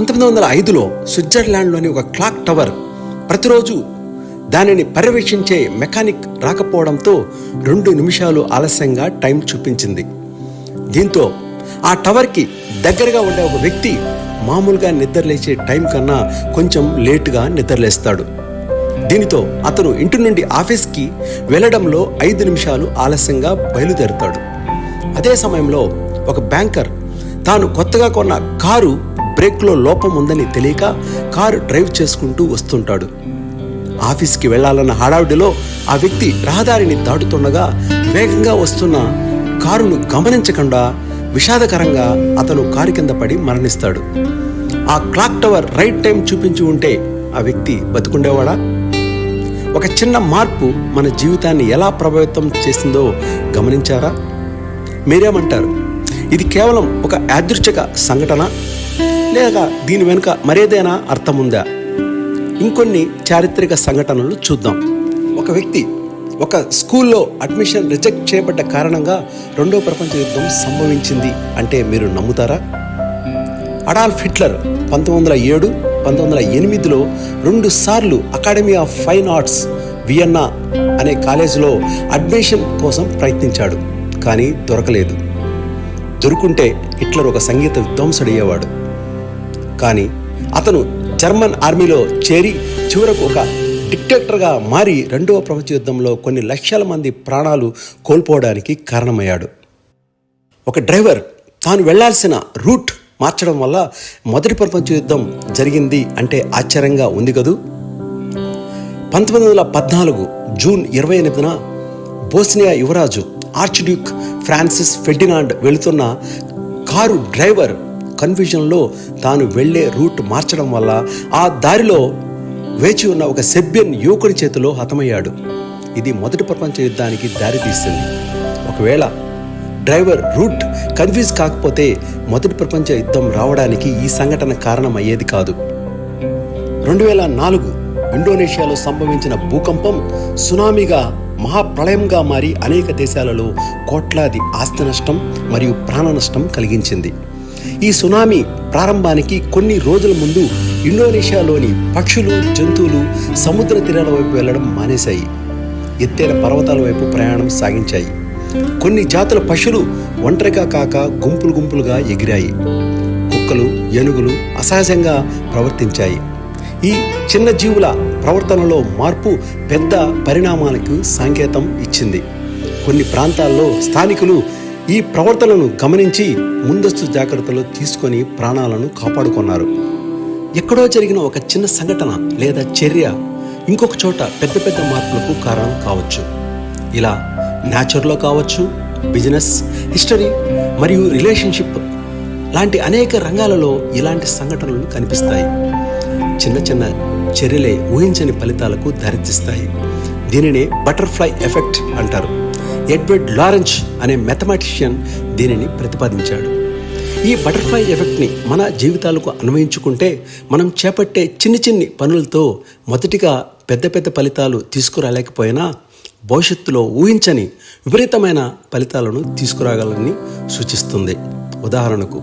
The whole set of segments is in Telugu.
పంతొమ్మిది వందల ఐదులో స్విట్జర్లాండ్లోని ఒక క్లాక్ టవర్ ప్రతిరోజు దానిని పర్యవేక్షించే మెకానిక్ రాకపోవడంతో రెండు నిమిషాలు ఆలస్యంగా టైం చూపించింది. దీంతో ఆ టవర్కి దగ్గరగా ఉండే ఒక వ్యక్తి మామూలుగా నిద్రలేచే టైం కన్నా కొంచెం లేటుగా నిద్రలేస్తాడు. దీనితో అతను ఇంటి నుండి ఆఫీస్కి వెళ్ళడంలో ఐదు నిమిషాలు ఆలస్యంగా బయలుదేరుతాడు. అదే సమయంలో ఒక బ్యాంకర్ తాను కొత్తగా కొన్న కారు బ్రేక్లో లోపం ఉందని తెలియక కారు డ్రైవ్ చేసుకుంటూ వస్తుంటాడు. ఆఫీస్కి వెళ్ళాలన్న హడావిడిలో ఆ వ్యక్తి రహదారిని దాటుతుండగా వేగంగా వస్తున్న కారును గమనించకుండా విషాదకరంగా అతను కారు కింద పడి మరణిస్తాడు. ఆ క్లాక్ టవర్ రైట్ టైం చూపించి ఉంటే ఆ వ్యక్తి బతుకుండేవాడా? ఒక చిన్న మార్పు మన జీవితాన్ని ఎలా ప్రభావితం చేసిందో గమనించారా? మీరేమంటారు? ఇది కేవలం ఒక యాదృచ్ఛిక సంఘటన? లేక దీని వెనుక మరేదైనా అర్థం ఉందా ఇంకొన్ని చారిత్రక సంఘటనలు చూద్దాం. ఒక వ్యక్తి ఒక స్కూల్లో అడ్మిషన్ రిజెక్ట్ చేయబడ్డ కారణంగా రెండో ప్రపంచ యుద్ధం సంభవించింది అంటే మీరు నమ్ముతారా? అడాల్ఫ్ హిట్లర్ పంతొమ్మిది వందల ఏడు పంతొమ్మిది వందల ఎనిమిదిలో రెండు సార్లు academy of fine arts Vienna అనే కాలేజీలో అడ్మిషన్ కోసం ప్రయత్నించాడు కానీ దొరకలేదు. దొరుకుంటే హిట్లర్ ఒక సంగీత విద్వాంసుడయ్యేవాడు కానీ అతను జర్మన్ ఆర్మీలో చేరి చివరకు ఒక డిక్టేటర్గా మారి రెండవ ప్రపంచ యుద్ధంలో కొన్ని లక్షల మంది ప్రాణాలు కోల్పోవడానికి కారణమయ్యాడు. ఒక డ్రైవర్ తాను వెళ్ళాల్సిన రూట్ మార్చడం వల్ల మొదటి ప్రపంచ యుద్ధం జరిగింది అంటే ఆశ్చర్యంగా ఉంది కదూ? పంతొమ్మిది వందల పద్నాలుగు జూన్ ఇరవై ఎనిమిదిన బోస్నియా యువరాజు ఆర్చ్ డ్యూక్ ఫ్రాన్సిస్ ఫెర్డినాండ్ వెళుతున్న కారు డ్రైవర్ కన్ఫ్యూజన్లో తాను వెళ్ళే రూట్ మార్చడం వల్ల ఆ దారిలో వేచి ఉన్న ఒక సెబ్బియన్ యువకుడి చేతిలో హతమయ్యాడు. ఇది మొదటి ప్రపంచ యుద్ధానికి దారితీసింది ఒకవేళ డ్రైవర్ రూట్ కన్ఫ్యూజ్ కాకపోతే మొదటి ప్రపంచ యుద్ధం రావడానికి ఈ సంఘటన కారణమయ్యేది కాదు. రెండు వేల నాలుగు ఇండోనేషియాలో సంభవించిన భూకంపం సునామీగా మహాప్రళయంగా మారి అనేక దేశాలలో కోట్లాది ఆస్తి నష్టం మరియు ప్రాణ నష్టం కలిగించింది. ఈ సునామీ ప్రారంభానికి కొన్ని రోజుల ముందు ఇండోనేషియాలోని పక్షులు జంతువులు సముద్ర తీరాల వైపు వెళ్ళడం మానేశాయి. ఎత్తైన పర్వతాల వైపు ప్రయాణం సాగించాయి. కొన్ని జాతుల పశువులు ఒంటరిగా కాక గుంపులు గుంపులుగా ఎగిరాయి. కుక్కలు ఏనుగులు అసహజంగా ప్రవర్తించాయి. ఈ చిన్న జీవుల ప్రవర్తనలో మార్పు పెద్ద పరిణామాలకు సంకేతం ఇచ్చింది. కొన్ని ప్రాంతాల్లో స్థానికులు ఈ ప్రవర్తనను గమనించి ముందస్తు జాగ్రత్తలు తీసుకొని ప్రాణాలను కాపాడుకున్నారు. ఎక్కడో జరిగిన ఒక చిన్న సంఘటన లేదా చర్య ఇంకొక చోట పెద్ద పెద్ద మార్పులకు కారణం కావచ్చు. ఇలా న్యాచురల్లో కావచ్చు బిజినెస్ హిస్టరీ మరియు రిలేషన్షిప్ లాంటి అనేక రంగాలలో ఇలాంటి సంఘటనలు కనిపిస్తాయి. చిన్న చిన్న చర్యలే ఊహించని ఫలితాలకు దారితీస్తాయి. దీనినే బటర్ఫ్లై ఎఫెక్ట్ అంటారు. ఎడ్వర్డ్ లారెన్స్ అనే మెథమెటిషియన్ దీనిని ప్రతిపాదించాడు. ఈ బటర్ఫ్లై ఎఫెక్ట్ని మన జీవితాలకు అన్వయించుకుంటే మనం చేపట్టే చిన్ని చిన్ని పనులతో మొదటిగా పెద్ద పెద్ద ఫలితాలు తీసుకురాలేకపోయినా భవిష్యత్తులో ఊహించని విపరీతమైన ఫలితాలను తీసుకురాగలని సూచిస్తుంది. ఉదాహరణకు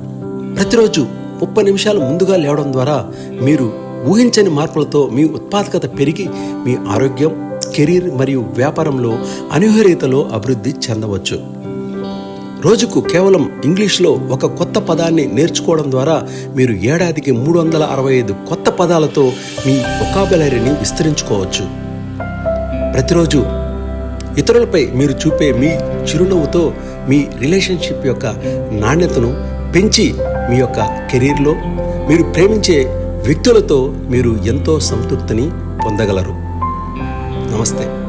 ప్రతిరోజు ముప్పై నిమిషాలు ముందుగా లేవడం ద్వారా మీరు ఊహించని మార్పులతో మీ ఉత్పాదకత పెరిగి మీ ఆరోగ్యం కెరీర్ మరియు వ్యాపారంలో అనూహ్యరీతలో అభివృద్ధి చెందవచ్చు. రోజుకు కేవలం ఇంగ్లీష్లో ఒక కొత్త పదాన్ని నేర్చుకోవడం ద్వారా మీరు ఏడాదికి మూడు వందల అరవై ఐదు కొత్త పదాలతో మీ ఒకాబులరీని విస్తరించుకోవచ్చు. ప్రతిరోజు ఇతరులపై మీరు చూపే మీ చిరునవ్వుతో మీ రిలేషన్షిప్ యొక్క నాణ్యతను పెంచి మీ యొక్క కెరీర్లో మీరు ప్రేమించే వ్యక్తులతో మీరు ఎంతో సంతృప్తిని పొందగలరు. నమస్తే.